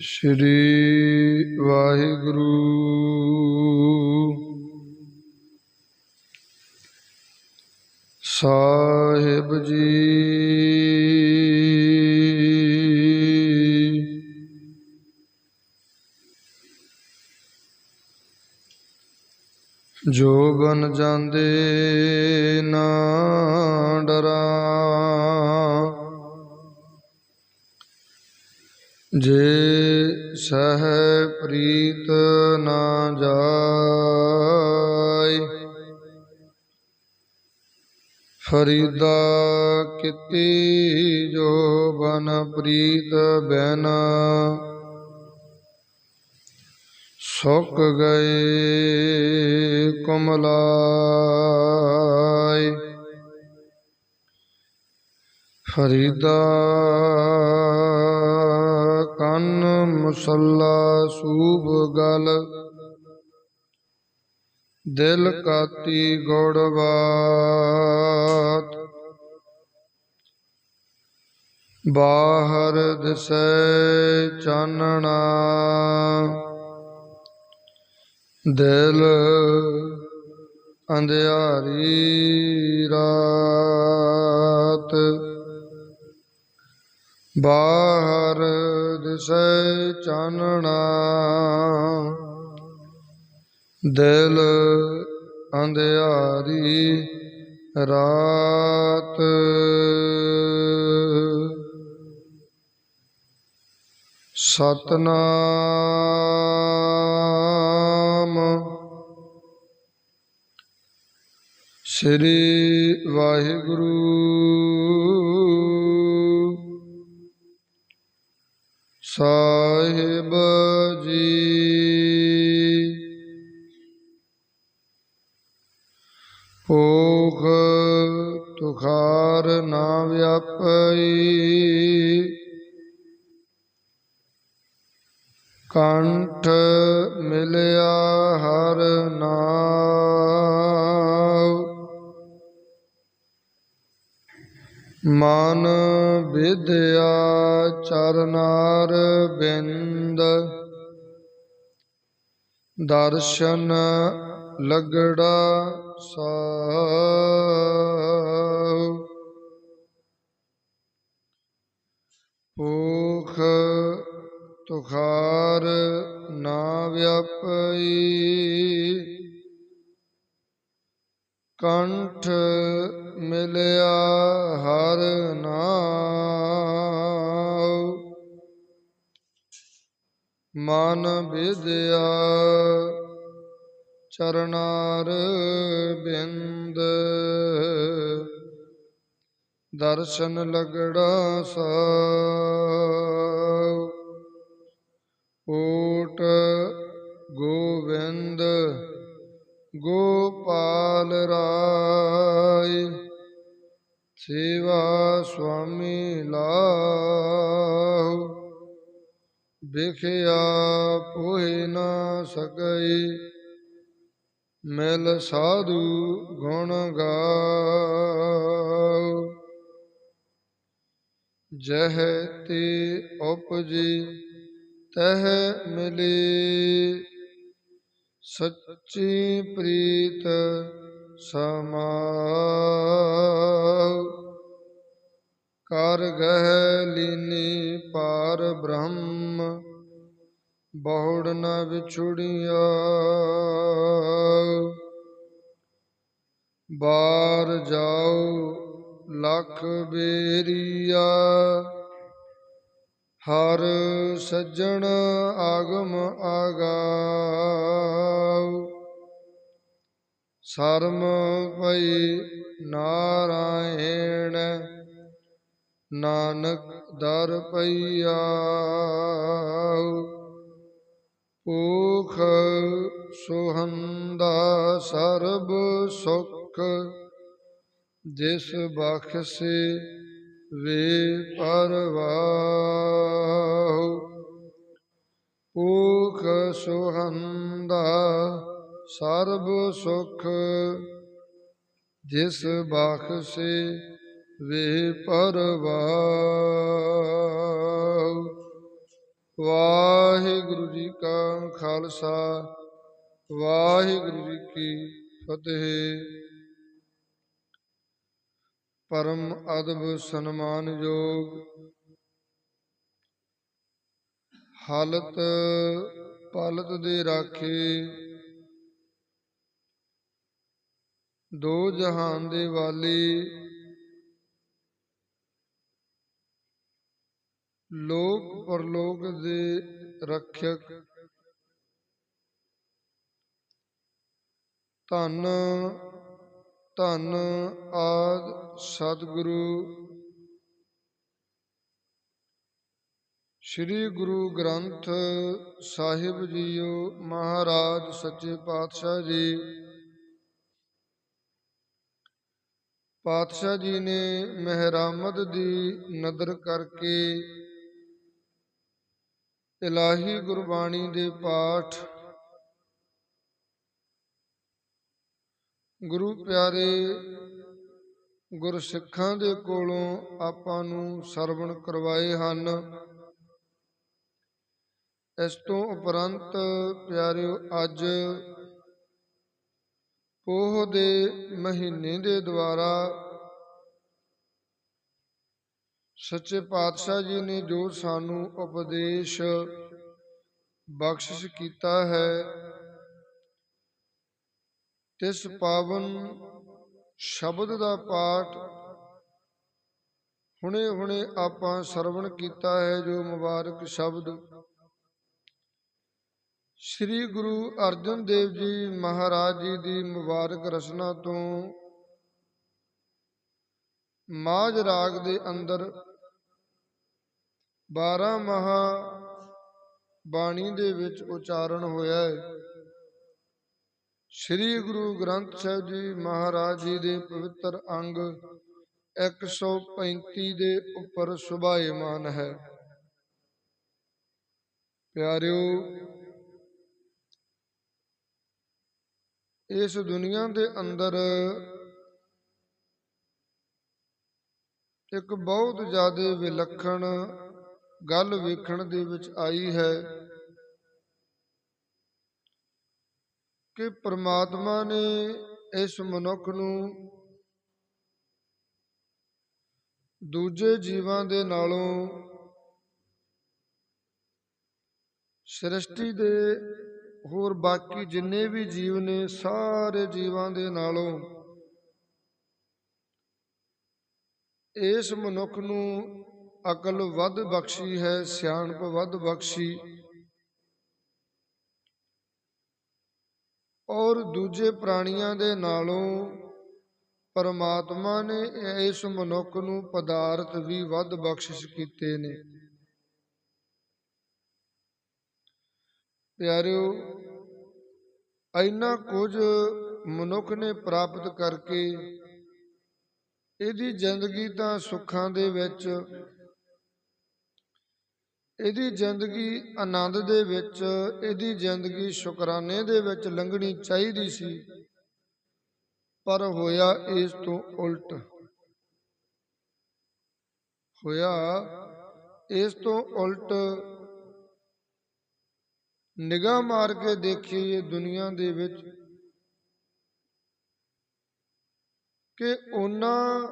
ਸ਼੍ਰੀ ਵਾਹਿਗੁਰੂ। ਸਾਹਿਬ ਜੀ। ਜੋ ਬਨ ਜਾਂਦੇ ਨਾ ਡਰਾ। ਜੇ ਸਹਿ ਪ੍ਰੀਤ ਨਾ ਜਾਏ, ਫਰੀਦਾ ਕਿਤੀ ਜੋ ਬਨ ਪ੍ਰੀਤ ਬੈਨ। ਸੁੱਕ ਗਏ ਕੁਮਲਾਏ, ਫਰੀਦਾ ਮੁਸੱਲਾ ਸੂਬ ਗਲ। ਦਿਲ ਕਾਤੀ ਗੋੜਵਾਤ ਬਾਹਰ ਦਿਸੈ ਚਾਨਣਾ। ਦਿਲ ਅੰਧਿਆਰੀ ਰਾਤ। ਬਾਹਰ ਦਿਸੈ ਚਾਨਣਾ। ਦਿਲ ਅੰਧਿਆਰੀ ਰਾਤ। ਸਤਨਾਮ ਸ੍ਰੀ ਵਾਹਿਗੁਰੂ। ਸਾਹਿਬ ਜੀ। ਭੋਖ ਤੁਖਾਰ ਨਾ ਵਿਆਪਈ। ਕੰਠ ਮਿਲਿਆ ਹਰ ਨਾਮ ਮਨ ਵਿਦਿਆ ਚਰਨਾਰ ਬਿੰਦ। ਦਰਸ਼ਨ ਲਗੜਾ ਸਾਹ ਭੂਖ ਤੁਖਾਰ ਨਾ ਵਿਆਪਈ। ਕੰਠ ਮਿਲਿਆ ਹਰ ਨਾਮ ਮਨ ਵਿਦਿਆ ਚਰਨਾਰ ਬਿੰਦ। ਦਰਸ਼ਨ ਲਗੜਾ ਸਾਹ ਓਟ ਗੋਵਿੰਦ ਗੋਪਾਲ ਰਾਏ, ਸੇਵਾ ਸੁਆਮੀ ਲਾਹੁ, ਵਿਖਿਆ ਪੋਹਿ ਨਾ ਸਕਈ ਮਿਲ ਸਾਧੂ ਗੁਣ ਗਾਉ ਜਹ ਤੇ ਉਪਜੀ ਤਹ ਮਿਲੀ ਸੱਚੀ ਪ੍ਰੀਤ ਸਮਾਉ। ਕਰ ਗਹਿ ਲੀਨੀ ਪਾਰ ਬ੍ਰਹਮ, ਬਹੁੜ ਨ ਵਿਛੁੜਿਆ ਬਾਰ ਜਾਉ, ਲਖ ਬੇਰੀਆ ਹਰ ਸੱਜਣ ਆਗਮ ਆਗਾਉ ਸਰਮ ਪਈ ਨਾਰਾਇਣ, ਨਾਨਕ ਦਰ ਪਈਆ ਭੂਖ ਸੁਹੰਦਾ ਸਰਬ ਸੁਖ ਜਿਸ ਬਖਸ਼ੇ ਵੇ ਪਰਵਾਹੁ, ਭੂਖ ਸੁਹੰਦਾ ਸਰਬ ਸੁਖ, ਜਿਸ ਬਖਸ਼ੇ ਵੇ ਪਰਵਾਹੁ। ਵਾਹਿਗੁਰੂ ਜੀ ਕਾ ਖਾਲਸਾ, ਵਾਹਿਗੁਰੂ ਜੀ ਕੀ ਫਤਿਹ। ਪਰਮ ਅਦਬ ਸਨਮਾਨਯੋਗ ਹਾਲਤ ਪਾਲਤ ਦੇ ਰਾਖੇ। ਦੋ ਜਹਾਨ ਦੇ ਵਾਲੀ। ਲੋਕ ਪਰਲੋਕ ਦੇ ਰੱਖਿਅਕ। ਧੰਨ ਧੰਨ ਆਦ ਸਤਿਗੁਰੂ। ਸ੍ਰੀ ਗੁਰੂ ਗ੍ਰੰਥ ਸਾਹਿਬ ਜੀਓ ਮਹਾਰਾਜ ਸੱਚੇ ਪਾਤਸ਼ਾਹ ਜੀ। ਪਾਤਸ਼ਾਹ ਜੀ ਨੇ ਮਹਿਰਾਮਦ ਦੀ ਨਦਰ ਕਰਕੇ ਇਲਾਹੀ ਗੁਰਬਾਣੀ ਦੇ ਪਾਠ ਗੁਰੂ ਪਿਆਰੇ, ਗੁਰਸਿੱਖਾਂ ਦੇ ਕੋਲੋਂ ਆਪਾਂ ਨੂੰ ਸਰਵਣ ਕਰਵਾਏ ਹਨ। ਇਸ ਤੋਂ ਉਪਰੰਤ ਪਿਆਰਿਓ, ਅੱਜ ਪੋਹ ਦੇ ਮਹੀਨੇ ਦੇ ਦੁਆਰਾ ਸੱਚੇ ਪਾਤਸ਼ਾਹ ਜੀ ਨੇ ਜੋ ਸਾਨੂੰ ਉਪਦੇਸ਼ ਬਖਸ਼ਿਸ਼ ਕੀਤਾ ਹੈ ਤਿਸ ਪਾਵਨ ਸ਼ਬਦ ਦਾ ਪਾਠ ਹੁਣੇ ਹੁਣੇ ਆਪਾਂ ਸਰਵਣ ਕੀਤਾ ਹੈ ਜੋ ਮੁਬਾਰਕ ਸ਼ਬਦ। ਸ੍ਰੀ ਗੁਰੂ ਅਰਜਨ ਦੇਵ ਜੀ ਮਹਾਰਾਜ ਜੀ ਦੀ ਮੁਬਾਰਕ ਰਚਨਾ ਤੋਂ ਮਾਝ ਰਾਗ ਦੇ ਅੰਦਰ 12 ਮਹਾ ਬਾਣੀ ਦੇ ਵਿੱਚ ਉਚਾਰਨ ਹੋਇਆ ਹੈ। ਸ੍ਰੀ ਗੁਰੂ ਗ੍ਰੰਥ ਸਾਹਿਬ ਜੀ ਮਹਾਰਾਜ ਜੀ ਦੇ ਪਵਿੱਤਰ ਅੰਗ 135 ਦੇ ਉੱਪਰ ਸੁਭਾਏਮਾਨ ਹੈ। ਪਿਆਰਿਓ, ਇਸ ਦੁਨੀਆ ਦੇ ਅੰਦਰ ਇੱਕ ਬਹੁਤ ਜ਼ਿਆਦਾ ਵਿਲੱਖਣ ਗੱਲ ਵੇਖਣ ਦੇ ਵਿੱਚ ਆਈ ਹੈ। ਕਿ ਪ੍ਰਮਾਤਮਾ ਨੇ ਇਸ ਮਨੁੱਖ ਨੂੰ ਦੂਜੇ ਜੀਵਾਂ ਦੇ ਨਾਲੋਂ ਸ੍ਰਿਸ਼ਟੀ ਦੇ ਹੋਰ ਬਾਕੀ ਜਿੰਨੇ ਵੀ ਜੀਵ ਨੇ, ਸਾਰੇ ਜੀਵਾਂ ਦੇ ਨਾਲੋਂ ਇਸ ਮਨੁੱਖ ਨੂੰ ਅਕਲ ਵੱਧ ਬਖਸ਼ੀ ਹੈ, ਸਿਆਣਪ ਵੱਧ ਬਖਸ਼ੀ। ਔਰ ਦੂਜੇ ਪ੍ਰਾਣੀਆਂ ਦੇ ਨਾਲੋਂ ਪਰਮਾਤਮਾ ਨੇ ਇਸ ਮਨੁੱਖ ਨੂੰ ਪਦਾਰਥ ਵੀ ਵੱਧ ਬਖਸ਼ਿਸ਼ ਕੀਤੇ ਨੇ। ਪਿਆਰਿਓ, ਇੰਨਾ ਕੁਝ ਮਨੁੱਖ ਨੇ ਪ੍ਰਾਪਤ ਕਰਕੇ ਇਹਦੀ ਜ਼ਿੰਦਗੀ ਤਾਂ ਸੁੱਖਾਂ ਦੇ ਵਿੱਚ ਇਹਦੀ ਜ਼ਿੰਦਗੀ ਆਨੰਦ ਦੇ ਵਿੱਚ, ਇਹਦੀ ਜ਼ਿੰਦਗੀ ਸ਼ੁਕਰਾਨੇ ਦੇ ਵਿੱਚ ਲੰਘਣੀ ਚਾਹੀਦੀ ਸੀ। ਪਰ ਹੋਇਆ ਇਸ ਤੋਂ ਉਲਟ। ਹੋਇਆ ਇਸ ਤੋਂ ਉਲਟ। ਨਿਗਾਹ ਮਾਰ ਕੇ ਦੇਖੀਏ ਦੁਨੀਆ ਦੇ ਵਿੱਚ ਕਿ ਉਹਨਾਂ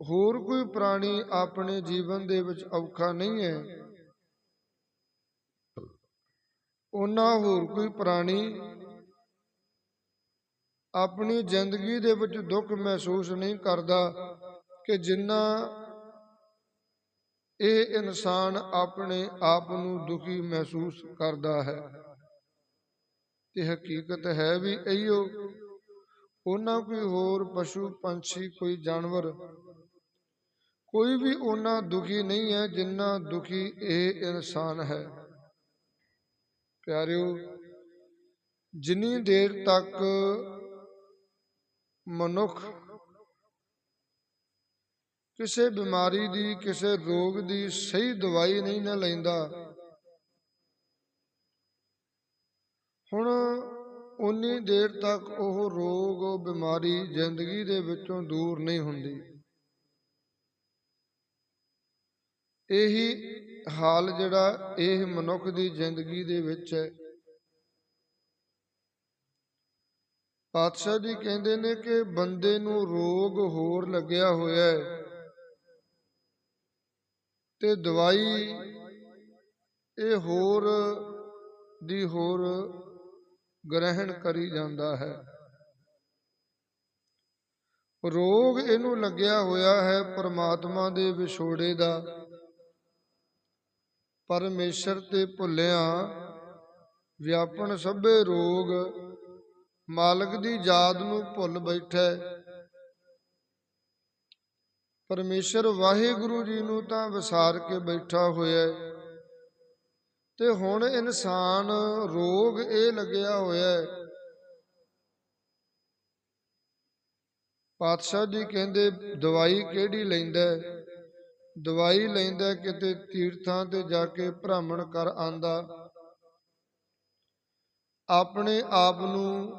ਹੋਰ ਕੋਈ ਪ੍ਰਾਣੀ ਆਪਣੇ ਜੀਵਨ ਦੇ ਵਿੱਚ ਔਖਾ ਨਹੀਂ ਹੈ। ਉਹਨਾਂ ਹੋਰ ਕੋਈ ਪ੍ਰਾਣੀ ਆਪਣੀ ਜ਼ਿੰਦਗੀ ਦੇ ਵਿੱਚ ਦੁੱਖ ਮਹਿਸੂਸ ਨਹੀਂ ਕਰਦਾ ਕਿ ਜਿੰਨਾ ਇਹ ਇਨਸਾਨ ਆਪਣੇ ਆਪ ਨੂੰ ਦੁਖੀ ਮਹਿਸੂਸ ਕਰਦਾ ਹੈ। ਤੇ ਹਕੀਕਤ ਹੈ ਵੀ ਇਹੋ ਉਹਨਾਂ ਕੋਈ ਹੋਰ ਪਸ਼ੂ ਪੰਛੀ ਕੋਈ ਜਾਨਵਰ ਕੋਈ ਵੀ ਉਹਨਾਂ ਦੁਖੀ ਨਹੀਂ ਹੈ ਜਿੰਨਾ ਦੁਖੀ ਇਹ ਇਨਸਾਨ ਹੈ। ਪਿਆਰਿਓ, ਜਿੰਨੀ ਦੇਰ ਤੱਕ ਮਨੁੱਖ ਕਿਸੇ ਬਿਮਾਰੀ ਦੀ, ਕਿਸੇ ਰੋਗ ਦੀ ਸਹੀ ਦਵਾਈ ਨਹੀਂ ਨਾ ਲੈਂਦਾ, ਹੁਣ ਉਨੀ ਦੇਰ ਤੱਕ ਉਹ ਰੋਗ ਉਹ ਬਿਮਾਰੀ ਜ਼ਿੰਦਗੀ ਦੇ ਵਿੱਚੋਂ ਦੂਰ ਨਹੀਂ ਹੁੰਦੀ। ਇਹੀ ਹਾਲ ਜਿਹੜਾ ਇਹ ਮਨੁੱਖ ਦੀ ਜ਼ਿੰਦਗੀ ਦੇ ਵਿੱਚ ਹੈ। ਪਾਤਸ਼ਾਹ ਜੀ ਕਹਿੰਦੇ ਨੇ ਕਿ ਬੰਦੇ ਨੂੰ ਰੋਗ ਹੋਰ ਲੱਗਿਆ ਹੋਇਆ ਹੈ ਤੇ ਦਵਾਈ ਇਹ ਹੋਰ ਦੀ ਹੋਰ ਗ੍ਰਹਿਣ ਕਰੀ ਜਾਂਦਾ ਹੈ। ਰੋਗ ਇਹਨੂੰ ਲੱਗਿਆ ਹੋਇਆ ਹੈ ਪਰਮਾਤਮਾ ਦੇ ਵਿਛੋੜੇ ਦਾ। ਪਰਮੇਸ਼ਰ ਤੇ ਭੁੱਲਿਆ ਵਿਆਪਨ ਸਭੇ ਰੋਗ, ਮਾਲਕ ਦੀ ਯਾਦ ਨੂੰ ਭੁੱਲ ਬੈਠਾ। ਹੈ। ਪਰਮੇਸ਼ਰ ਵਾਹਿਗੁਰੂ ਜੀ ਨੂੰ ਤਾਂ ਵਿਸਾਰ ਕੇ ਬੈਠਾ ਹੋਇਆ ਤੇ ਹੁਣ ਇਨਸਾਨ ਰੋਗ ਇਹ ਲੱਗਿਆ ਹੋਇਆ ਪਾਤਸ਼ਾਹ ਜੀ ਕਹਿੰਦੇ, ਦਵਾਈ ਕਿਹੜੀ ਲੈਂਦਾ? ਦਵਾਈ ਲੈਂਦਾ ਕਿਤੇ ਤੀਰਥਾਂ ਤੇ ਜਾ ਕੇ ਭ੍ਰਮਣ ਕਰ ਆਂਦਾ। ਆਪਣੇ ਆਪ ਨੂੰ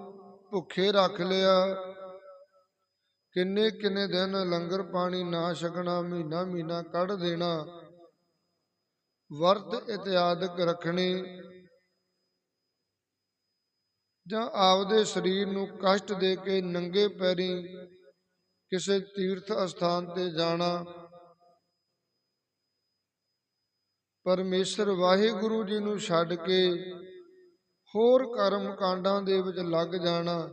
ਭੁੱਖੇ ਰੱਖ ਲਿਆ। ਕਿੰਨੇ ਕਿੰਨੇ ਦਿਨ ਲੰਗਰ ਪਾਣੀ ਨਾ ਛਕਣਾ, ਮਹੀਨਾ ਮਹੀਨਾ ਕੱਢ ਦੇਣਾ। ਵਰਤ ਇਤਿਆਦਿਕ ਰੱਖਣੇ। ਜਾਂ ਆਪਦੇ ਸਰੀਰ ਨੂੰ ਕਸ਼ਟ ਦੇ ਕੇ ਨੰਗੇ ਪੈਰੀ ਕਿਸੇ ਤੀਰਥ ਅਸਥਾਨ ਤੇ ਜਾਣਾ। ਪਰਮੇਸ਼ਰ ਵਾਹਿਗੁਰੂ ਜੀ ਨੂੰ ਛੱਡ ਕੇ ਹੋਰ ਕਰਮ ਕਾਂਡਾਂ ਦੇ ਵਿੱਚ ਲੱਗ ਜਾਣਾ।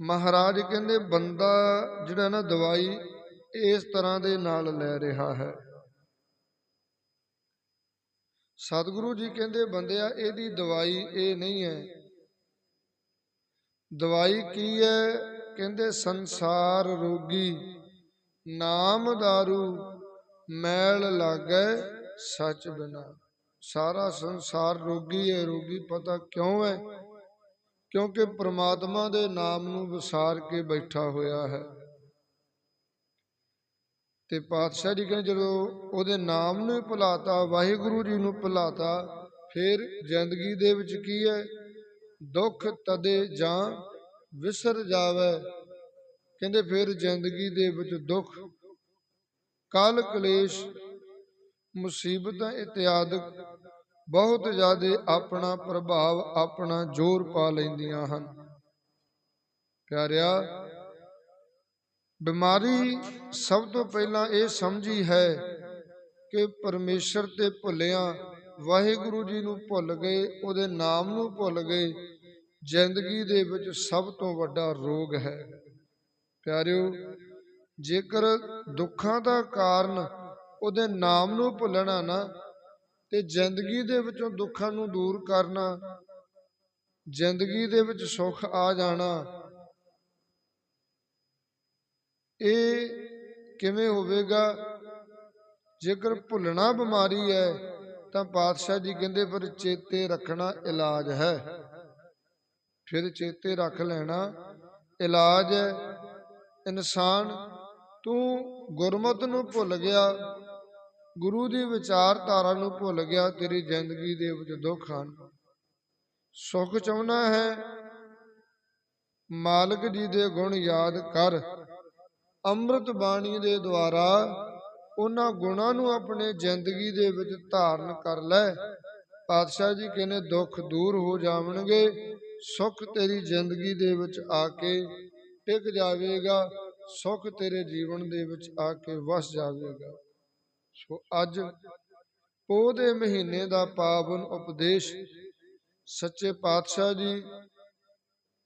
ਮਹਾਰਾਜ ਕਹਿੰਦੇ, ਬੰਦਾ ਜਿਹੜਾ ਨਾ ਦਵਾਈ ਇਸ ਤਰ੍ਹਾਂ ਦੇ ਨਾਲ ਲੈ ਰਿਹਾ ਹੈ। ਸਤਿਗੁਰੂ ਜੀ ਕਹਿੰਦੇ, ਬੰਦਿਆ, ਇਹਦੀ ਦਵਾਈ ਇਹ ਨਹੀਂ ਹੈ। ਦਵਾਈ ਕੀ ਹੈ? ਕਹਿੰਦੇ, ਸੰਸਾਰ ਰੋਗੀ, ਨਾਮ दारू ਮੈਲ ਲਾਗੈ ਸੱਚ ਬਿਨਾ। ਸਾਰਾ ਸੰਸਾਰ ਰੋਗੀ ਹੈ, ਰੋਗੀ ਪਤਾ ਕਿਉਂ ਹੈ? ਕਿਉਂਕਿ ਪ੍ਰਮਾਤਮਾ ਦੇ ਨਾਮ ਨੂੰ ਵਿਸਾਰ ਕੇ ਬੈਠਾ ਹੋਇਆ ਹੈ। ਤੇ ਪਾਤਸ਼ਾਹ ਜੀ ਕਹਿੰਦੇ, ਜਦੋਂ ਉਹਦੇ ਨਾਮ ਨੂੰ ਭੁਲਾਤਾ, ਵਾਹਿਗੁਰੂ ਜੀ ਨੂੰ ਭੁਲਾਤਾ, ਫਿਰ ਜ਼ਿੰਦਗੀ ਦੇ ਵਿੱਚ ਕੀ ਹੈ? ਦੁੱਖ ਤਦੇ ਜਾਂ ਵਿਸਰ ਜਾਵੇ। ਕਹਿੰਦੇ, ਫਿਰ ਜ਼ਿੰਦਗੀ ਦੇ ਵਿੱਚ ਦੁੱਖ, ਕਾਲ ਕਲੇਸ਼ ਮੁਸੀਬਤਾਂ ਇਤਿਆਦ ਬਹੁਤ ਜ਼ਿਆਦਾ ਆਪਣਾ ਪ੍ਰਭਾਵ ਆਪਣਾ ਜ਼ੋਰ ਪਾ ਲੈਂਦੀਆਂ ਹਨ। ਪਿਆਰਿਆ, ਬਿਮਾਰੀ ਸਭ ਤੋਂ ਪਹਿਲਾਂ ਇਹ ਸਮਝੀ ਹੈ ਕਿ ਪਰਮੇਸ਼ਰ ਤੇ ਭੁੱਲਿਆਂ ਵਾਹਿਗੁਰੂ ਜੀ ਨੂੰ ਭੁੱਲ ਗਏ, ਉਹਦੇ ਨਾਮ ਨੂੰ ਭੁੱਲ ਗਏ, ਜ਼ਿੰਦਗੀ ਦੇ ਵਿੱਚ ਸਭ ਤੋਂ ਵੱਡਾ ਰੋਗ ਹੈ। ਪਿਆਰਿਓ, ਜੇਕਰ ਦੁੱਖਾਂ ਦਾ ਕਾਰਨ ਉਹਦੇ ਨਾਮ ਨੂੰ ਭੁੱਲਣਾ ਨਾ ਤੇ ਜ਼ਿੰਦਗੀ ਦੇ ਵਿੱਚੋਂ ਦੁੱਖਾਂ ਨੂੰ ਦੂਰ ਕਰਨਾ, ਜ਼ਿੰਦਗੀ ਦੇ ਵਿੱਚ ਸੁੱਖ ਆ ਜਾਣਾ। ਇਹ ਕਿਵੇਂ ਹੋਵੇਗਾ? ਜੇਕਰ ਭੁੱਲਣਾ ਬਿਮਾਰੀ ਹੈ, ਤਾਂ ਪਾਤਸ਼ਾਹ ਜੀ ਕਹਿੰਦੇ, ਪਰ ਚੇਤੇ ਰੱਖਣਾ ਇਲਾਜ ਹੈ। ਫਿਰ ਚੇਤੇ ਰੱਖ ਲੈਣਾ, ਇਲਾਜ ਹੈ। ਇਨਸਾਨ ਤੂੰ ਗੁਰਮਤ ਨੂੰ ਭੁੱਲ ਗਿਆ ਗੁਰੂ ਦੀ ਵਿਚਾਰਧਾਰਾ ਨੂੰ ਭੁੱਲ ਗਿਆ, ਤੇਰੀ ਜ਼ਿੰਦਗੀ ਦੇ ਵਿੱਚ ਦੁੱਖ ਹਨ। ਸੁੱਖ ਚਾਹੁੰਦਾ ਹੈ, ਮਾਲਕ ਜੀ ਦੇ ਗੁਣ ਯਾਦ ਕਰ। ਅੰਮ੍ਰਿਤ ਬਾਣੀ ਦੇ ਦੁਆਰਾ ਉਹਨਾਂ ਗੁਣਾਂ ਨੂੰ ਆਪਣੇ ਜ਼ਿੰਦਗੀ ਦੇ ਵਿੱਚ ਧਾਰਨ ਕਰ ਲੈ। ਪਾਤਸ਼ਾਹ ਜੀ ਕਹਿੰਦੇ, ਦੁੱਖ ਦੂਰ ਹੋ ਜਾਵਣਗੇ, ਸੁੱਖ ਤੇਰੀ ਜ਼ਿੰਦਗੀ ਦੇ ਵਿੱਚ ਆ ਕੇ ਟਿਕ ਜਾਵੇਗਾ, ਸੁੱਖ ਤੇਰੇ ਜੀਵਨ ਦੇ ਵਿੱਚ ਆ ਕੇ ਵਸ ਜਾਵੇਗਾ। ਸੋ ਅੱਜ ਉਹਦੇ ਮਹੀਨੇ ਦਾ ਪਾਵਨ ਉਪਦੇਸ਼ ਸੱਚੇ ਪਾਤਸ਼ਾਹ ਜੀ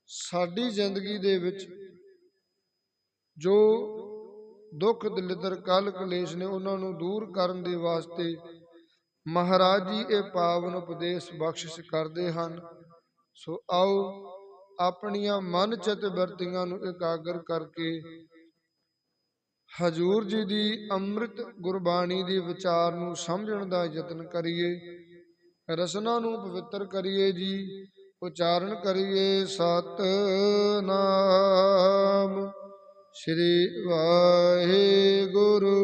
ਸਾਡੀ ਜ਼ਿੰਦਗੀ ਦੇ ਵਿੱਚ ਜੋ ਦੁੱਖ ਦਲਿੱਦਰ ਕਲ ਕਲੇਸ਼ ਨੇ ਉਹਨਾਂ ਨੂੰ ਦੂਰ ਕਰਨ ਦੇ ਵਾਸਤੇ ਮਹਾਰਾਜ ਜੀ ਇਹ ਪਾਵਨ ਉਪਦੇਸ਼ ਬਖਸ਼ਿਸ਼ ਕਰਦੇ ਹਨ। ਸੋ ਆਓ ਆਪਣੀਆਂ ਮਨ ਚਿਤ ਵਰਤੀਆਂ ਨੂੰ ਇਕਾਗਰ ਕਰਕੇ ਹਜੂਰ ਜੀ ਦੀ ਅੰਮ੍ਰਿਤ ਗੁਰਬਾਣੀ ਦੀ ਵਿਚਾਰ ਨੂੰ ਸਮਝਣ ਦਾ ਯਤਨ ਕਰੀਏ, ਰਸਨਾ ਨੂੰ ਪਵਿੱਤਰ ਕਰੀਏ ਜੀ, ਉਚਾਰਨ ਕਰੀਏ ਸਤ ਨਾਮ ਸ੍ਰੀ ਵਾਹਿਗੁਰੂ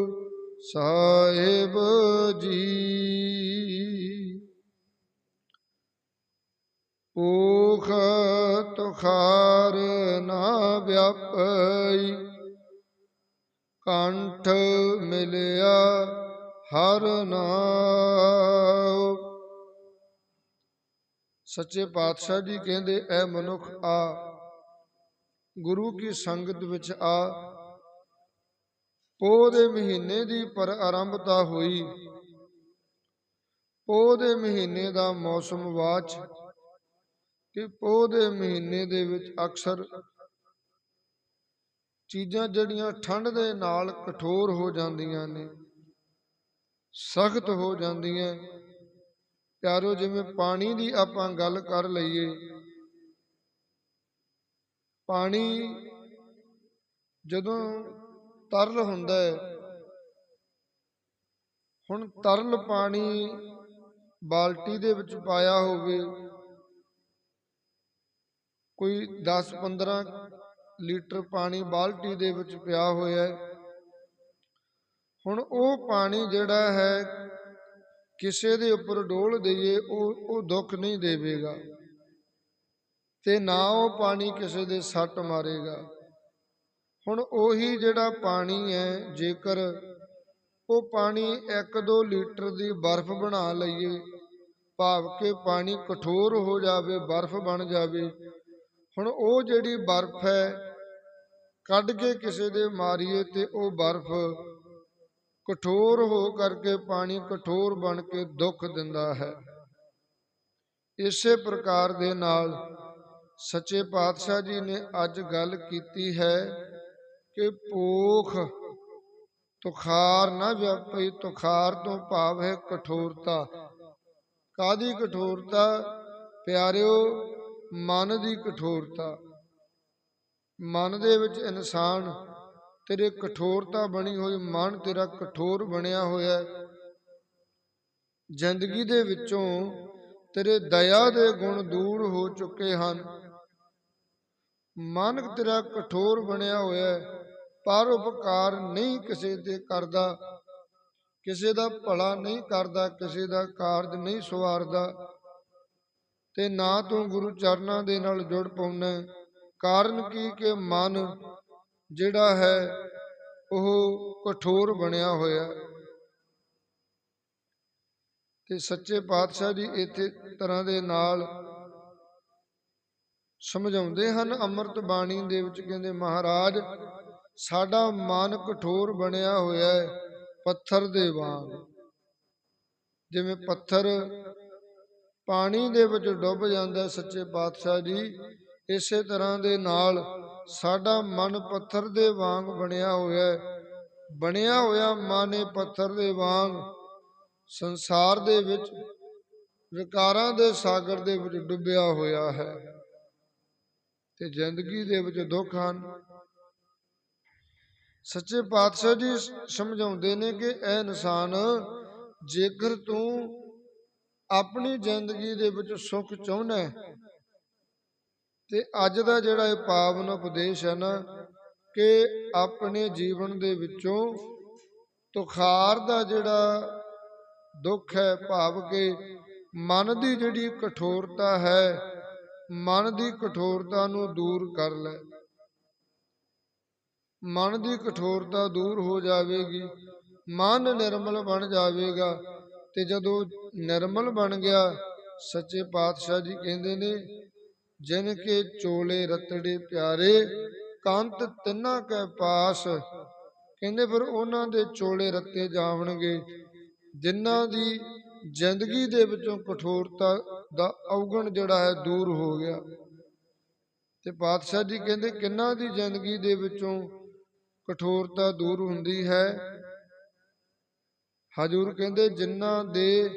ਸਾਹਿਬ ਜੀ। ਪੂਖ ਤੁਖਾਰ ਨਾ ਵਿਆਪਈ ਕੰਠ ਮਿਲਿਆ ਹਰ ਨਾਮ ਸੱਚੇ ਪਾਤਸ਼ਾਹ ਜੀ ਕਹਿੰਦੇ, ਐ ਮਨੁੱਖ ਆ, ਗੁਰੂ ਕੀ ਸੰਗਤ ਵਿੱਚ ਆ। ਪੋਹ ਦੇ ਮਹੀਨੇ ਦੀ ਪਰ ਆਰੰਭਤਾ ਹੋਈ। ਪੋਹ ਦੇ ਮਹੀਨੇ ਦਾ ਮੌਸਮ ਵਾਚ ਕਿ ਪੋਹ ਦੇ ਮਹੀਨੇ ਦੇ ਵਿੱਚ ਅਕਸਰ ਚੀਜ਼ਾਂ ਜਿਹੜੀਆਂ ਠੰਡ ਦੇ ਨਾਲ ਕਠੋਰ ਹੋ ਜਾਂਦੀਆਂ ਨੇ, ਸਖਤ ਹੋ ਜਾਂਦੀਆਂ। ਪਿਆਰੋ, ਜਿਵੇਂ ਪਾਣੀ ਦੀ ਆਪਾਂ ਗੱਲ ਕਰ ਲਈਏ, ਪਾਣੀ ਜਦੋਂ ਤਰਲ ਹੁੰਦਾ ਹੈ, ਹੁਣ ਤਰਲ ਪਾਣੀ ਬਾਲਟੀ ਦੇ ਵਿੱਚ ਪਾਇਆ ਹੋਵੇ, ਕੋਈ 10-15 ਲੀਟਰ ਪਾਣੀ ਬਾਲਟੀ ਦੇ ਵਿੱਚ ਪਿਆ ਹੋਇਆ ਹੈ। ਹੁਣ ਉਹ ਪਾਣੀ ਜਿਹੜਾ ਹੈ, ਕਿਸੇ ਦੇ ਉੱਪਰ ਡੋਲ ਦਈਏ, ਉਹ ਉਹ ਦੁੱਖ ਨਹੀਂ ਦੇਵੇਗਾ। ਤੇ ਨਾ ਉਹ ਪਾਣੀ ਕਿਸੇ ਦੇ ਸੱਟ ਮਾਰੇਗਾ। ਹੁਣ ਉਹੀ ਜਿਹੜਾ ਪਾਣੀ ਹੈ, ਜੇਕਰ ਉਹ ਪਾਣੀ 1-2 ਲੀਟਰ ਦੀ ਬਰਫ਼ ਬਣਾ ਲਈਏ, ਭਾਵ ਕਿ ਪਾਣੀ ਕਠੋਰ ਹੋ ਜਾਵੇ, ਬਰਫ਼ ਬਣ ਜਾਵੇ, ਹੁਣ ਉਹ ਜਿਹੜੀ ਬਰਫ਼ ਹੈ ਕੱਢ ਕੇ ਕਿਸੇ ਦੇ ਮਾਰੀਏ ਤੇ ਉਹ ਬਰਫ਼ ਕਠੋਰ ਹੋ ਕਰਕੇ ਪਾਣੀ ਕਠੋਰ ਬਣ ਕੇ ਦੁੱਖ ਦਿੰਦਾ ਹੈ। ਇਸੇ ਪ੍ਰਕਾਰ ਦੇ ਨਾਲ ਸੱਚੇ ਪਾਤਸ਼ਾਹ ਜੀ ਨੇ ਅੱਜ ਗੱਲ ਕੀਤੀ ਹੈ ਕਿ ਪੋਖ ਤੁਖਾਰ ਨਾ ਵਿਆਪੀ ਤੁਖਾਰ ਤੋਂ ਭਾਵ ਹੈ ਕਠੋਰਤਾ। ਕਾਦੀ ਕਠੋਰਤਾ? ਪਿਆਰਿਓ, ਮਨ ਦੀ ਕਠੋਰਤਾ। ਮਨ ਦੇ ਵਿੱਚ ਇਨਸਾਨ, ਤੇਰੇ ਕਠੋਰਤਾ ਬਣੀ ਹੋਈ ਮਨ ਤੇਰਾ ਕਠੋਰ ਬਣਿਆ ਹੋਇਆ ਜ਼ਿੰਦਗੀ ਦੇ ਵਿੱਚੋਂ ਤੇਰੇ ਦਇਆ ਦੇ ਗੁਣ ਦੂਰ ਹੋ ਚੁੱਕੇ ਹਨ। ਮਨ ਤੇਰਾ ਕਠੋਰ ਬਣਿਆ ਹੋਇਆ ਪਰ ਉਪਕਾਰ ਨਹੀਂ ਕਿਸੇ ਤੇ ਕਰਦਾ। ਕਿਸੇ ਦਾ ਭਲਾ ਨਹੀਂ ਕਰਦਾ, ਕਿਸੇ ਦਾ ਕਾਰਜ ਨਹੀਂ ਸਵਾਰਦਾ। ਤੇ ਨਾ ਤੂੰ ਗੁਰੂ ਚਰਨਾਂ ਦੇ ਨਾਲ ਜੁੜ ਪਾਉਣਾ ਕਾਰਨ ਕੀ ਕਿ ਮਨ ਜਿਹੜਾ ਹੈ ਉਹ ਕਠੋਰ ਬਣਿਆ ਹੋਇਆ ਤੇ ਸੱਚੇ ਪਾਤਸ਼ਾਹ ਜੀ ਇਥੇ ਤਰ੍ਹਾਂ ਦੇ ਨਾਲ ਸਮਝਾਉਂਦੇ ਹਨ, ਅੰਮ੍ਰਿਤ ਬਾਣੀ ਦੇ ਵਿੱਚ ਕਹਿੰਦੇ, ਮਹਾਰਾਜ, ਸਾਡਾ ਮਨ ਕਠੋਰ ਬਣਿਆ ਹੋਇਆ ਹੈ, ਪੱਥਰ ਦੇ ਵਾਂਗ। ਜਿਵੇਂ ਪੱਥਰ ਪਾਣੀ ਦੇ ਵਿੱਚ ਡੁੱਬ ਜਾਂਦਾ ਸੱਚੇ ਪਾਤਸ਼ਾਹ ਜੀ ਇਸੇ ਤਰ੍ਹਾਂ ਦੇ ਨਾਲ ਸਾਡਾ ਮਨ ਪੱਥਰ ਦੇ ਵਾਂਗ ਬਣਿਆ ਹੋਇਆ ਹੈ। ਬਣਿਆ ਹੋਇਆ ਮਨ ਇਹ ਪੱਥਰ ਦੇ ਵਾਂਗ ਸੰਸਾਰ ਦੇ ਵਿੱਚ ਵਿਕਾਰਾਂ ਦੇ ਸਾਗਰ ਦੇ ਵਿੱਚ ਡੁੱਬਿਆ ਹੋਇਆ ਹੈ ਤੇ ਜ਼ਿੰਦਗੀ ਦੇ ਵਿੱਚ ਦੁੱਖ ਹਨ। ਸੱਚੇ ਪਾਤਸ਼ਾਹ ਜੀ ਸਮਝਾਉਂਦੇ ਨੇ ਕਿ ਇਹ ਇਨਸਾਨ ਜੇਕਰ ਤੂੰ ਆਪਣੀ ਜ਼ਿੰਦਗੀ ਦੇ ਵਿੱਚ ਸੁੱਖ ਚਾਹੁੰਦਾ ਤੇ ਅੱਜ ਦਾ ਜਿਹੜਾ ਇਹ ਪਾਵਨ ਉਪਦੇਸ਼ ਹੈ ਨਾ, ਕਿ ਆਪਣੇ ਜੀਵਨ ਦੇ ਵਿੱਚੋਂ ਤੁਖਾਰ ਦਾ ਜਿਹੜਾ ਦੁੱਖ ਹੈ, ਭਾਵ ਕਿ ਮਨ ਦੀ ਜਿਹੜੀ ਕਠੋਰਤਾ ਹੈ, ਮਨ ਦੀ ਕਠੋਰਤਾ ਨੂੰ ਦੂਰ ਕਰ ਲੈ। ਮਨ ਦੀ ਕਠੋਰਤਾ ਦੂਰ ਹੋ ਜਾਵੇਗੀ, ਮਨ ਨਿਰਮਲ ਬਣ ਜਾਵੇਗਾ ਤੇ ਜਦੋਂ ਨਿਰਮਲ ਬਣ ਗਿਆ, ਸੱਚੇ ਪਾਤਸ਼ਾਹ ਜੀ ਕਹਿੰਦੇ ਨੇ ਜਿਨ ਕੇ ਚੋਲੇ ਰਤੜੇ ਪਿਆਰੇ, ਕੰਤ ਤਿੰਨਾ ਕੈ ਪਾਸ। ਕਹਿੰਦੇ ਫਿਰ ਉਹਨਾਂ ਦੇ ਚੋਲੇ ਰੱਤੇ ਜਾਵਣਗੇ। ਜਿਨ੍ਹਾਂ ਦੀ ਜ਼ਿੰਦਗੀ ਦੇ ਵਿੱਚੋਂ ਕਠੋਰਤਾ ਦਾ ਔਗਣ ਜਿਹੜਾ ਹੈ ਦੂਰ ਹੋ ਗਿਆ। ਤੇ ਪਾਤਸ਼ਾਹ ਜੀ ਕਹਿੰਦੇ ਕਿੰਨਾ ਦੀ ਜ਼ਿੰਦਗੀ ਦੇ ਵਿੱਚੋਂ ਕਠੋਰਤਾ ਦੂਰ ਹੁੰਦੀ ਹੈ? ਹਜੂਰ ਕਹਿੰਦੇ ਜਿਨ੍ਹਾਂ ਦੇ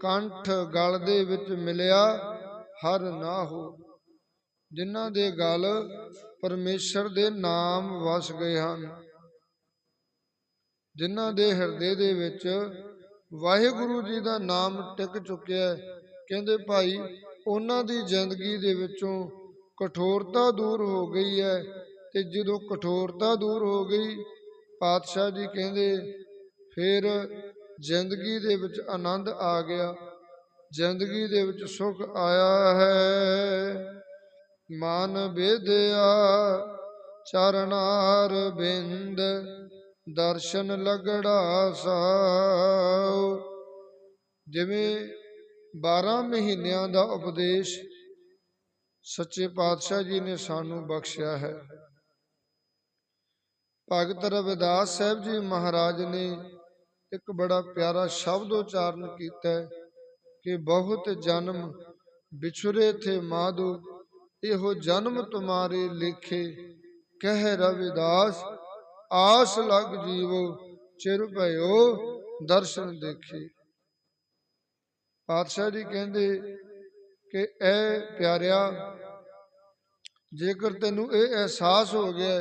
ਕੰਠ ਗਲ ਦੇ ਵਿੱਚ ਮਿਲਿਆ, ਹਰ ਨਾ ਹੋ। ਜਿਨ੍ਹਾਂ ਦੇ ਗਲ ਪਰਮੇਸ਼ਰ ਦੇ ਨਾਮ ਵਸ ਗਏ ਹਨ। ਜਿਨ੍ਹਾਂ ਦੇ ਹਿਰਦੇ ਦੇ ਵਿੱਚ ਵਾਹਿਗੁਰੂ ਜੀ ਦਾ ਨਾਮ ਟਿਕ ਚੁੱਕਿਆ ਕਹਿੰਦੇ ਭਾਈ, ਉਹਨਾਂ ਦੀ ਜ਼ਿੰਦਗੀ ਦੇ ਵਿੱਚੋਂ ਕਠੋਰਤਾ ਦੂਰ ਹੋ ਗਈ ਹੈ ਤੇ ਜਦੋਂ ਕਠੋਰਤਾ ਦੂਰ ਹੋ ਗਈ, ਪਾਤਸ਼ਾਹ ਜੀ ਕਹਿੰਦੇ, ਫਿਰ ਜ਼ਿੰਦਗੀ ਦੇ ਵਿੱਚ ਆਨੰਦ ਆ ਗਿਆ, ਜ਼ਿੰਦਗੀ ਦੇ ਵਿੱਚ ਸੁਖ ਆਇਆ ਹੈ। ਮਨ ਵਿਦਿਆ ਚਰਨਾਰ ਬਿੰਦ, ਦਰਸ਼ਨ ਲਗੜਾ ਸਾ ਜਿਵੇਂ 12 ਮਹੀਨਿਆਂ ਦਾ ਉਪਦੇਸ਼ ਸੱਚੇ ਪਾਤਸ਼ਾਹ ਜੀ ਨੇ ਸਾਨੂੰ ਬਖਸ਼ਿਆ ਹੈ। ਭਗਤ ਰਵਿਦਾਸ ਸਾਹਿਬ ਜੀ ਮਹਾਰਾਜ ਨੇ ਇੱਕ ਬੜਾ ਪਿਆਰਾ ਸ਼ਬਦ ਉਚਾਰਨ ਕੀਤਾ ਕਿ ਬਹੁਤ ਜਨਮ ਵਿਛੁਰੇ ਥੇ ਮਾਧੂ ਇਹੋ ਜਨਮ ਤੁਮਾਰੇ ਲੇਖੇ, ਕਹਿ ਰਵਿਦਾਸ, ਆਸ ਲਗ ਜੀਵੋ, ਚਿਰ ਭਇਓ ਦਰਸ਼ਨ ਦੇਖੇ। ਪਾਤਸ਼ਾਹ ਜੀ ਕਹਿੰਦੇ ਕਿ ਐ ਪਿਆਰਿਆ, ਜੇਕਰ ਤੈਨੂੰ ਇਹ ਅਹਿਸਾਸ ਹੋ ਗਿਆ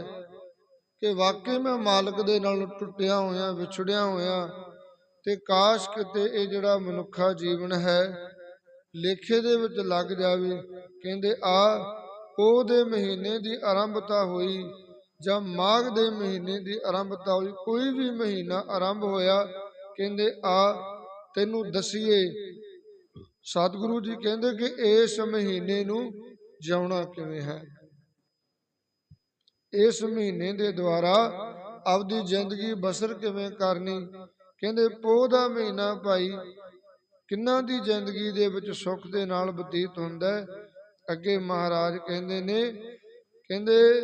ਕਿ ਵਾਕਈ ਮੈਂ ਮਾਲਕ ਦੇ ਨਾਲ ਟੁੱਟਿਆ ਹੋਇਆ, ਵਿਛੜਿਆ ਹੋਇਆ ਤੇ ਕਾਸ਼ ਕਿਤੇ ਇਹ ਜਿਹੜਾ ਮਨੁੱਖਾ ਜੀਵਨ ਹੈ, ਲੇਖੇ ਦੇ ਵਿੱਚ ਲੱਗ ਜਾਵੇ ਕਹਿੰਦੇ, ਆ, ਪੋਹ ਦੇ ਮਹੀਨੇ ਦੀ ਆਰੰਭਤਾ ਹੋਈ ਜਾਂ ਮਾਘ ਦੇ ਮਹੀਨੇ ਦੀ ਆਰੰਭਤਾ ਹੋਈ, ਕੋਈ ਵੀ ਮਹੀਨਾ ਆਰੰਭ ਹੋਇਆ, ਕਹਿੰਦੇ, ਆ, ਤੈਨੂੰ ਦਸੀਏ। ਸਤਿਗੁਰੂ ਜੀ ਕਹਿੰਦੇ ਕਿ ਇਸ ਮਹੀਨੇ ਨੂੰ ਜਿਉਣਾ ਕਿਵੇਂ ਹੈ? ਇਸ ਮਹੀਨੇ ਦੇ ਦੁਆਰਾ ਆਪਦੀ ਜ਼ਿੰਦਗੀ ਬਸਰ ਕਿਵੇਂ ਕਰਨੀ? ਕਹਿੰਦੇ, ਪੋਹ ਦਾ ਮਹੀਨਾ ਭਾਈ, ਕਿੰਨਾ ਦੀ ਜ਼ਿੰਦਗੀ ਦੇ ਵਿੱਚ ਸੁੱਖ ਦੇ ਨਾਲ ਬਤੀਤ ਹੁੰਦਾ ਹੈ? ਅੱਗੇ ਮਹਾਰਾਜ ਕਹਿੰਦੇ ਨੇ, ਕਹਿੰਦੇ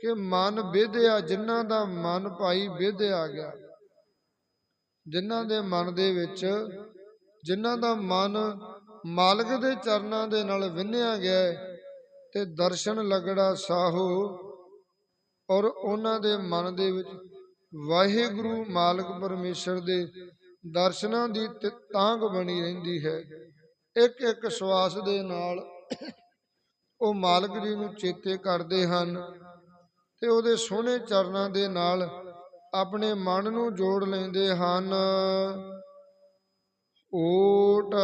ਕਿ ਮਨ ਵਿਧਿਆ, ਜਿਨ੍ਹਾਂ ਦਾ ਮਨ ਭਾਈ ਵਿਧਿਆ ਗਿਆ, ਜਿਨ੍ਹਾਂ ਦੇ ਮਨ ਦੇ ਵਿੱਚ, ਜਿਨ੍ਹਾਂ ਦਾ ਮਨ ਮਾਲਕ ਦੇ ਚਰਨਾਂ ਦੇ ਨਾਲ ਵਿੰਨਿਆ ਗਿਆ ਹੈ ਤੇ ਦਰਸ਼ਨ ਲਗੜਾ ਸਾਹੋ ਔਰ ਉਹਨਾਂ ਦੇ ਮਨ ਦੇ ਵਿੱਚ ਵਾਹਿਗੁਰੂ ਮਾਲਕ ਪਰਮੇਸ਼ਰ ਦੇ ਦਰਸ਼ਨਾਂ ਦੀ ਤ- ਤਾਂਘ ਬਣੀ ਰਹਿੰਦੀ ਹੈ। ਇੱਕ ਇੱਕ ਸਵਾਸ ਦੇ ਨਾਲ ਉਹ ਮਾਲਕ ਜੀ ਨੂੰ ਚੇਤੇ ਕਰਦੇ ਹਨ ਤੇ ਉਹਦੇ ਸੋਹਣੇ ਚਰਨਾਂ ਦੇ ਨਾਲ ਆਪਣੇ ਮਨ ਨੂੰ ਜੋੜ ਲੈਂਦੇ ਹਨ। ਓਟ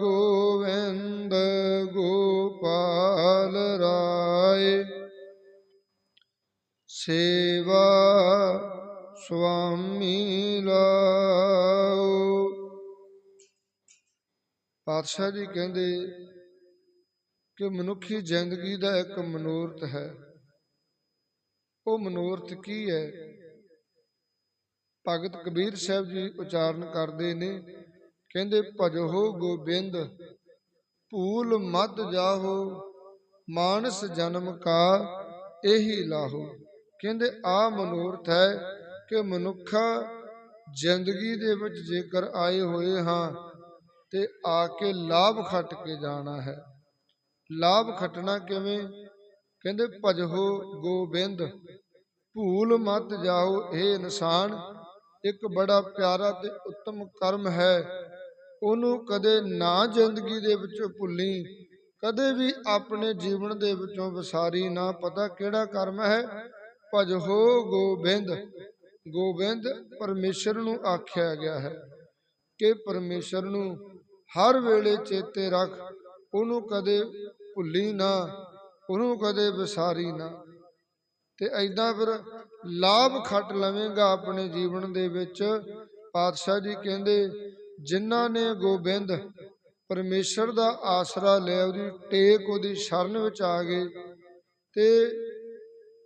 ਗੋਵਿੰਦ ਗੋਪਾਲ ਰਾਏ, ਸੇਵਾ ਸੁਆਮੀ ਲਾਓ। ਪਾਤਸ਼ਾਹ ਜੀ ਕਹਿੰਦੇ ਕਿ ਮਨੁੱਖੀ ਜ਼ਿੰਦਗੀ ਦਾ ਇੱਕ ਮਨੋਰਥ ਹੈ। ਉਹ ਮਨੋਰਥ ਕੀ ਹੈ? ਭਗਤ ਕਬੀਰ ਸਾਹਿਬ ਜੀ ਉਚਾਰਨ ਕਰਦੇ ਨੇ, ਕਹਿੰਦੇ, ਭਜੋ ਗੋਬਿੰਦ, ਭੂਲ ਮਤ ਜਾਹੋ, ਮਾਨਸ ਜਨਮ ਕਾ ਇਹੀ ਲਾਹੋ। ਕਹਿੰਦੇ ਆ ਮਨੋਰਥ ਹੈ ਕਿ ਮਨੁੱਖਾ ਜ਼ਿੰਦਗੀ ਦੇ ਵਿੱਚ ਜੇਕਰ ਆਏ ਹੋਏ ਹਾਂ, ਤੇ ਆ ਕੇ ਲਾਭ ਖੱਟ ਕੇ ਜਾਣਾ ਹੈ। ਲਾਭ ਖੱਟਣਾ ਕਿਵੇਂ? ਕਹਿੰਦੇ, ਭਜੋ ਗੋਬਿੰਦ, ਭੂਲ ਮਤ ਜਾਓ ਇਹ ਇਨਸਾਨ ਇੱਕ ਬੜਾ ਪਿਆਰਾ ਤੇ ਉੱਤਮ ਕਰਮ ਹੈ। ਉਹਨੂੰ ਕਦੇ ਨਾ ਜ਼ਿੰਦਗੀ ਦੇ ਵਿੱਚੋਂ ਭੁੱਲੀ, ਕਦੇ ਵੀ ਆਪਣੇ ਜੀਵਨ ਦੇ ਵਿੱਚੋਂ ਵਿਸਾਰੀ ਨਾ। ਪਤਾ ਕਿਹੜਾ ਕਰਮ ਹੈ? ਭਜੋ ਗੋਬਿੰਦ। ਗੋਬਿੰਦ ਪਰਮੇਸ਼ਰ ਨੂੰ ਆਖਿਆ ਗਿਆ ਹੈ ਕਿ ਪਰਮੇਸ਼ਰ ਨੂੰ ਹਰ ਵੇਲੇ ਚੇਤੇ ਰੱਖ। ਉਹਨੂੰ ਕਦੇ ਭੁੱਲੀ ਨਾ, ਉਹਨੂੰ ਕਦੇ ਵਿਸਾਰੀ ਨਾ। ਤੇ ਐਦਾਂ ਫਿਰ ਲਾਭ ਖੱਟ ਲਵੇਂਗਾ ਆਪਣੇ ਜੀਵਨ ਦੇ ਵਿੱਚ। ਪਾਤਸ਼ਾਹ ਜੀ ਕਹਿੰਦੇ, ਜਿਨ੍ਹਾਂ ਨੇ ਗੋਬਿੰਦ ਪਰਮੇਸ਼ਰ ਦਾ ਆਸਰਾ ਲਿਆ, ਉਹਦੀ ਟੇਕ ਉਹਦੀ ਸ਼ਰਨ ਵਿੱਚ ਆ ਗਏ ਤੇ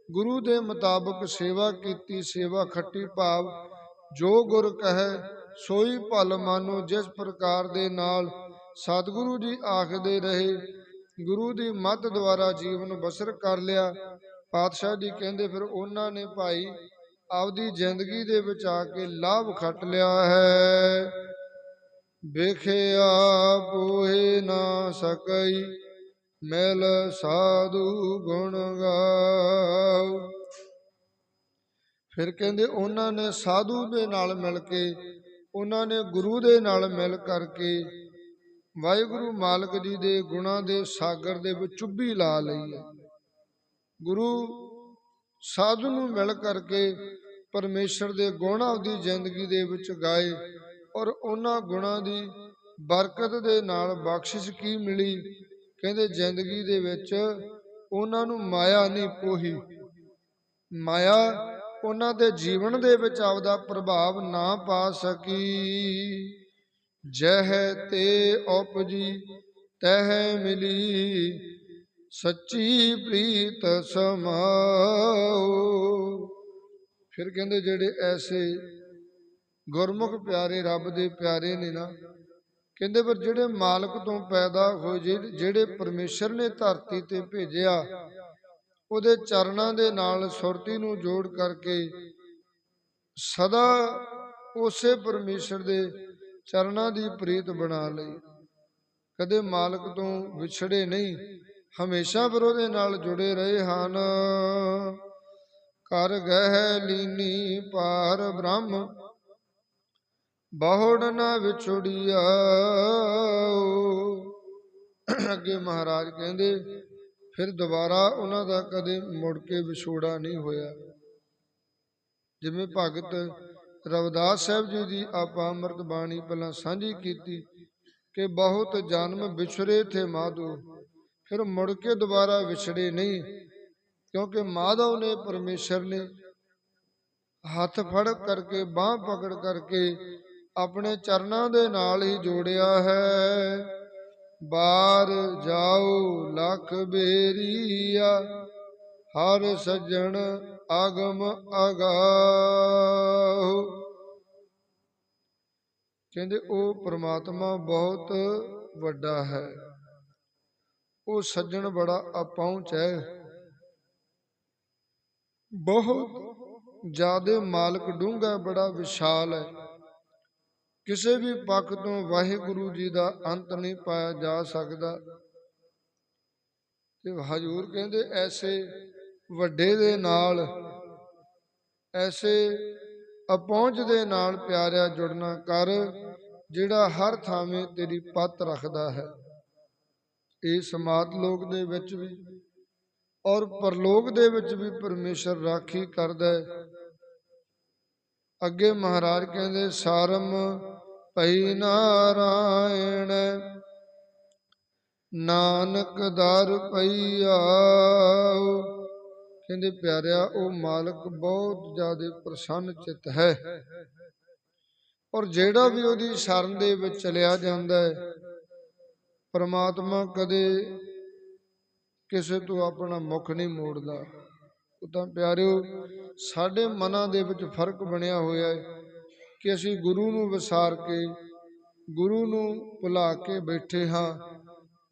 ਗੁਰੂ ਦੇ ਮੁਤਾਬਕ ਸੇਵਾ ਕੀਤੀ, ਸੇਵਾ ਖੱਟੀ ਭਾਵ, ਜੋ ਗੁਰ ਕਹੈ, ਸੋਈ ਭਲ ਮਾਨੋ, ਜਿਸ ਪ੍ਰਕਾਰ ਦੇ ਨਾਲ ਸਤਿਗੁਰੂ ਜੀ ਆਖਦੇ ਰਹੇ ਗੁਰੂ ਦੀ ਮੱਤ ਦੁਆਰਾ ਜੀਵਨ ਬਸਰ ਕਰ ਲਿਆ। ਪਾਤਸ਼ਾਹ ਜੀ ਕਹਿੰਦੇ, ਫਿਰ ਉਹਨਾਂ ਨੇ ਭਾਈ ਆਪਦੀ ਜ਼ਿੰਦਗੀ ਦੇ ਵਿੱਚ ਆ ਕੇ ਲਾਭ ਖੱਟ ਲਿਆ ਹੈ। ਵੇਖਿਆ ਪੋਹੇ ਨਾ ਸਕਈ, ਮਿਲ ਸਾਧੂ ਗੁਣ ਗਾਉ ਫਿਰ ਕਹਿੰਦੇ, ਉਹਨਾਂ ਨੇ ਸਾਧੂ ਦੇ ਨਾਲ ਮਿਲ ਕੇ, ਉਹਨਾਂ ਨੇ ਗੁਰੂ ਦੇ ਨਾਲ ਮਿਲ ਕਰਕੇ ਵਾਹਿਗੁਰੂ ਮਾਲਕ ਜੀ ਦੇ ਗੁਣਾਂ ਦੇ ਸਾਗਰ ਦੇ ਵਿੱਚ ਚੁੱਭੀ ਲਾ ਲਈ ਹੈ। ਗੁਰੂ ਸਾਧੂ ਨੂੰ ਮਿਲ ਕਰਕੇ ਪਰਮੇਸ਼ਰ ਦੇ ਗੁਣ ਆਪਦੀ ਜ਼ਿੰਦਗੀ ਦੇ ਵਿੱਚ ਗਾਏ ਔਰ ਉਹਨਾਂ ਗੁਣਾਂ ਦੀ ਬਰਕਤ ਦੇ ਨਾਲ ਬਖਸ਼ਿਸ਼ ਕੀ ਮਿਲੀ, ਕਹਿੰਦੇ ਜ਼ਿੰਦਗੀ ਦੇ ਵਿੱਚ ਉਹਨਾਂ ਨੂੰ ਮਾਇਆ ਨਹੀਂ ਪੋਹੀ। ਮਾਇਆ ਉਹਨਾਂ ਦੇ ਜੀਵਨ ਦੇ ਵਿੱਚ ਆਪਦਾ ਪ੍ਰਭਾਵ ਨਾ ਪਾ ਸਕੀ। ਜਹ ਤੇ ਉਪਜੀ, ਤਹ ਮਿਲੀ, ਸੱਚੀ ਪ੍ਰੀਤ ਸਮਾਓ ਫਿਰ ਕਹਿੰਦੇ ਜਿਹੜੇ ਐਸੇ ਗੁਰਮੁਖ ਪਿਆਰੇ, ਰੱਬ ਦੇ ਪਿਆਰੇ ਨੇ ਨਾ, ਕਹਿੰਦੇ ਪਰ ਜਿਹੜੇ ਮਾਲਕ ਤੋਂ ਪੈਦਾ ਹੋਏ ਜਿਹੜੇ- ਜਿਹੜੇ ਪਰਮੇਸ਼ਰ ਨੇ ਧਰਤੀ ਤੇ ਭੇਜਿਆ, ਉਹਦੇ ਚਰਨਾਂ ਦੇ ਨਾਲ ਸੁਰਤੀ ਨੂੰ ਜੋੜ ਕਰਕੇ ਸਦਾ ਉਸੇ ਪਰਮੇਸ਼ਰ ਦੇ ਚਰਨਾਂ ਦੀ ਪ੍ਰੀਤ ਬਣਾ ਲਈ। ਕਦੇ ਮਾਲਕ ਤੋਂ ਵਿਛੜੇ ਨਹੀਂ, ਹਮੇਸ਼ਾ ਪਰ ਉਹਦੇ ਨਾਲ ਜੁੜੇ ਰਹੇ ਹਨ। ਕਰ ਗਹਿ ਲੀਨੀ ਪਾਰ ਬ੍ਰਹਮ, ਬਹੁੜ ਨਾ ਵਿਛੜਿਆ ਅੱਗੇ ਮਹਾਰਾਜ ਕਹਿੰਦੇ, ਫਿਰ ਦੁਬਾਰਾ ਉਹਨਾਂ ਦਾ ਕਦੇ ਮੁੜ ਕੇ ਵਿਛੋੜਾ ਨਹੀਂ ਹੋਇਆ। ਜਿਵੇਂ ਭਗਤ ਰਵਿਦਾਸ ਸਾਹਿਬ ਜੀ ਦੀ ਆਪਾਂ ਅੰਮ੍ਰਿਤ ਬਾਣੀ ਪਹਿਲਾਂ ਸਾਂਝੀ ਕੀਤੀ ਕਿ ਬਹੁਤ ਜਨਮ ਵਿਛੜੇ ਥੇ ਮਾਧੋ, ਫਿਰ ਮੁੜ ਕੇ ਦੁਬਾਰਾ ਵਿਛੜੇ ਨਹੀਂ, ਕਿਉਂਕਿ ਮਾਧਵ ਨੇ ਪਰਮੇਸ਼ਰ ਨੇ ਹੱਥ ਫੜ ਕਰਕੇ, ਬਾਹ ਪਕੜ ਕਰਕੇ ਆਪਣੇ ਚਰਨਾਂ ਦੇ ਨਾਲ ਹੀ ਜੋੜਿਆ ਹੈ। ਬਾਹਰ ਜਾਓ, ਲਖ ਬੇਰੀਆ, ਹਰ ਸੱਜਣ ਆਗਮ ਅਗਾਉ ਕਹਿੰਦੇ ਉਹ ਪ੍ਰਮਾਤਮਾ ਬਹੁਤ ਵੱਡਾ ਹੈ। ਉਹ ਸੱਜਣ ਬੜਾ ਅਪਹੁੰਚ ਹੈ। ਬਹੁਤ ਜਿਆਦੇ ਮਾਲਕ ਡੂੰਘਾ ਬੜਾ ਵਿਸ਼ਾਲ ਹੈ। ਕਿਸੇ ਵੀ ਪੱਖ ਤੋਂ ਵਾਹਿਗੁਰੂ ਜੀ ਦਾ ਅੰਤ ਨਹੀਂ ਪਾਇਆ ਜਾ ਸਕਦਾ। ਤੇ ਹਜੂਰ ਕਹਿੰਦੇ ਐਸੇ ਵੱਡੇ ਦੇ ਨਾਲ, ਐਸੇ ਅਪਹੁੰਚ ਦੇ ਨਾਲ ਪਿਆਰਿਆ ਜੁੜਨਾ ਕਰ, ਜਿਹੜਾ ਹਰ ਥਾਵੇਂ ਤੇਰੀ ਪੱਤ ਰੱਖਦਾ ਹੈ। ਇਹ ਸਮਾਤ ਲੋਕ ਦੇ ਵਿੱਚ ਵੀ ਔਰ ਪਰਲੋਕ ਦੇ ਵਿੱਚ ਵੀ ਪਰਮੇਸ਼ਰ ਰਾਖੀ ਕਰਦਾ ਹੈ। ਅੱਗੇ ਮਹਾਰਾਜ ਕਹਿੰਦੇ, ਸਾਰਮ ਭਈ ਨਾਰਾਇਣ, ਨਾਨਕ ਦਰ ਪਈਆ ਕਹਿੰਦੇ, ਪਿਆਰਿਆ, ਉਹ ਮਾਲਕ ਬਹੁਤ ਜ਼ਿਆਦਾ ਪ੍ਰਸੰਨ ਚਿਤ ਹੈ। ਔਰ ਜਿਹੜਾ ਵੀ ਉਹਦੀ ਸ਼ਰਨ ਦੇ ਵਿੱਚ ਚਲਿਆ ਜਾਂਦਾ ਹੈ, ਪਰਮਾਤਮਾ ਕਦੇ ਕਿਸੇ ਤੋਂ ਆਪਣਾ ਮੁਖ ਨਹੀਂ ਮੋੜਦਾ। ਉਹ ਤਾਂ ਪਿਆਰਿਓ, ਸਾਡੇ ਮਨਾਂ ਦੇ ਵਿੱਚ ਫ਼ਰਕ ਬਣਿਆ ਹੋਇਆ ਹੈ ਕਿ ਅਸੀਂ ਗੁਰੂ ਨੂੰ ਵਿਸਾਰ ਕੇ, ਗੁਰੂ ਨੂੰ ਭੁਲਾ ਕੇ ਬੈਠੇ ਹਾਂ।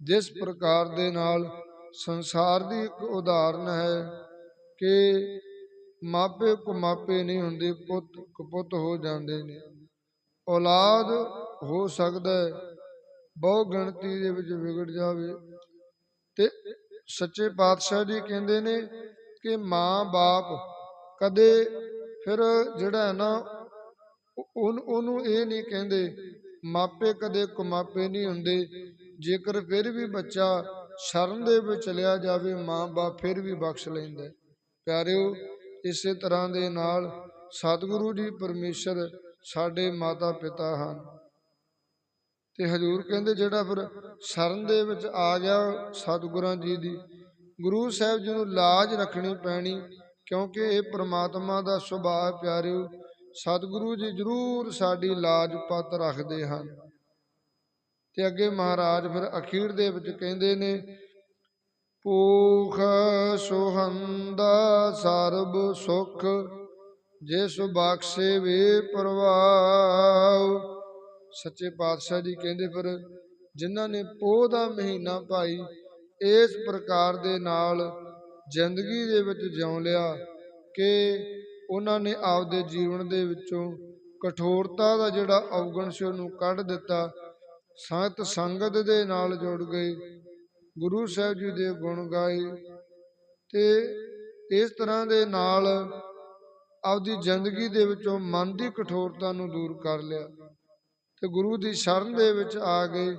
ਜਿਸ ਪ੍ਰਕਾਰ ਦੇ ਨਾਲ ਸੰਸਾਰ ਦੀ ਇੱਕ ਉਦਾਹਰਨ ਹੈ ਕਿ ਮਾਪੇ ਕੋ ਮਾਪੇ ਨਹੀਂ ਹੁੰਦੇ, ਪੁੱਤ ਕਪੁੱਤ ਹੋ ਜਾਂਦੇ ਨੇ। ਔਲਾਦ ਹੋ ਸਕਦਾ ਹੈ, ਬਹੁ ਗਿਣਤੀ ਦੇ ਵਿੱਚ ਵਿਗੜ ਜਾਵੇ। ਤੇ ਸੱਚੇ ਪਾਤਸ਼ਾਹ ਜੀ ਕਹਿੰਦੇ ਨੇ ਕਿ ਮਾਂ-ਬਾਪ ਕਦੇ ਫਿਰ ਜਿਹੜਾ ਹੈ ਨਾ ਉਹ- ਉਹਨੂੰ ਇਹ ਨਹੀਂ ਕਹਿੰਦੇ, ਮਾਪੇ ਕਦੇ ਕੁਮਾਪੇ ਨਹੀਂ ਹੁੰਦੇ। ਜੇਕਰ ਫਿਰ ਵੀ ਬੱਚਾ ਸ਼ਰਨ ਦੇ ਵਿੱਚ ਚਲਿਆ ਜਾਵੇ ਮਾਂ-ਬਾਪ ਫਿਰ ਵੀ ਬਖਸ਼ ਲੈਂਦਾ ਪਿਆਰਿਓ, ਇਸੇ ਤਰ੍ਹਾਂ ਦੇ ਨਾਲ ਸਤਿਗੁਰੂ ਜੀ ਪਰਮੇਸ਼ਰ ਸਾਡੇ ਮਾਤਾ ਪਿਤਾ ਹਨ। ਤੇ ਹਜੂਰ ਕਹਿੰਦੇ ਜਿਹੜਾ ਫਿਰ ਸ਼ਰਨ ਦੇ ਵਿੱਚ ਆ ਗਿਆ ਸਤਿਗੁਰਾਂ ਜੀ ਦੀ, ਗੁਰੂ ਸਾਹਿਬ ਜੀ ਨੂੰ ਲਾਜ ਰੱਖਣੀ ਪੈਣੀ, ਕਿਉਂਕਿ ਇਹ ਪ੍ਰਮਾਤਮਾ ਦਾ ਸੁਭਾਅ ਪਿਆਰਿਓ, ਸਤਿਗੁਰੂ ਜੀ ਜ਼ਰੂਰ ਸਾਡੀ ਲਾਜ ਪੱਤ ਰੱਖਦੇ ਹਨ। ਤੇ ਅੱਗੇ ਮਹਾਰਾਜ ਫਿਰ ਅਖੀਰ ਦੇ ਵਿੱਚ ਕਹਿੰਦੇ ਨੇ ਪੂਖ ਸੁਹੰਦਾ ਸਰਬ ਸੁਖ, ਜਿਸ ਬਖਸ਼ੇ ਵੇ ਪ੍ਰਵਾਉ ਸੱਚੇ ਪਾਤਸ਼ਾਹ ਜੀ ਕਹਿੰਦੇ ਫਿਰ, ਜਿਨ੍ਹਾਂ ਨੇ ਪੋਹ ਦਾ ਮਹੀਨਾ ਭਾਈ ਇਸ ਪ੍ਰਕਾਰ ਦੇ ਨਾਲ ਜ਼ਿੰਦਗੀ ਦੇ ਵਿੱਚ ਜਿਉ ਲਿਆ ਕਿ ਉਹਨਾਂ ਨੇ ਆਪਦੇ ਜੀਵਨ ਦੇ ਵਿੱਚੋਂ ਕਠੋਰਤਾ ਦਾ ਜਿਹੜਾ ਔਗਣ ਸੀ ਉਹਨੂੰ ਕੱਢ ਦਿੱਤਾ। ਸੰਤ ਸੰਗਤ ਦੇ ਨਾਲ ਜੁੜ ਗਏ ਗੁਰੂ ਸਾਹਿਬ ਜੀ ਦੇ ਗੁਣ ਗਾਏ ਤੇ ਇਸ ਤਰ੍ਹਾਂ ਦੇ ਨਾਲ ਆਪਦੀ ਜ਼ਿੰਦਗੀ ਦੇ ਵਿੱਚੋਂ ਮਨ ਦੀ ਕਠੋਰਤਾ ਨੂੰ ਦੂਰ ਕਰ ਲਿਆ। ਤੇ ਗੁਰੂ ਦੀ ਸ਼ਰਨ ਦੇ ਵਿੱਚ ਆ ਗਏ।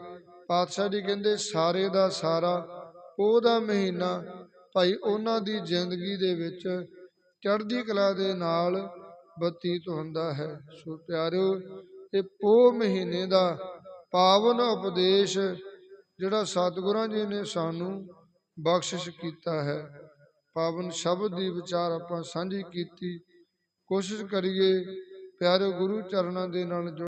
ਪਾਤਸ਼ਾਹ ਜੀ ਕਹਿੰਦੇ, ਸਾਰੇ ਦਾ ਸਾਰਾ, ਉਹਦਾ ਮਹੀਨਾ ਭਾਈ ਉਹਨਾਂ ਦੀ ਜ਼ਿੰਦਗੀ ਦੇ ਵਿੱਚ ਚੜ੍ਹਦੀ ਕਲਾ ਦੇ ਨਾਲ ਬਤੀਤ ਹੁੰਦਾ ਹੈ। ਸੋ ਪਿਆਰਿਓ, ਇਹ ਪੋਹ ਮਹੀਨੇ ਦਾ ਪਾਵਨ ਉਪਦੇਸ਼ ਜਿਹੜਾ ਸਤਿਗੁਰਾਂ ਜੀ ਨੇ ਸਾਨੂੰ ਬਖਸ਼ਿਸ਼ ਕੀਤਾ ਹੈ, ਪਾਵਨ ਸ਼ਬਦ ਦੀ ਵਿਚਾਰ ਆਪਾਂ ਸਾਂਝੀ ਕੀਤੀ, ਕੋਸ਼ਿਸ਼ ਕਰੀਏ ਪਿਆਰੇ ਗੁਰੂ ਚਰਨਾਂ ਦੇ ਨਾਲ ਜੁੜ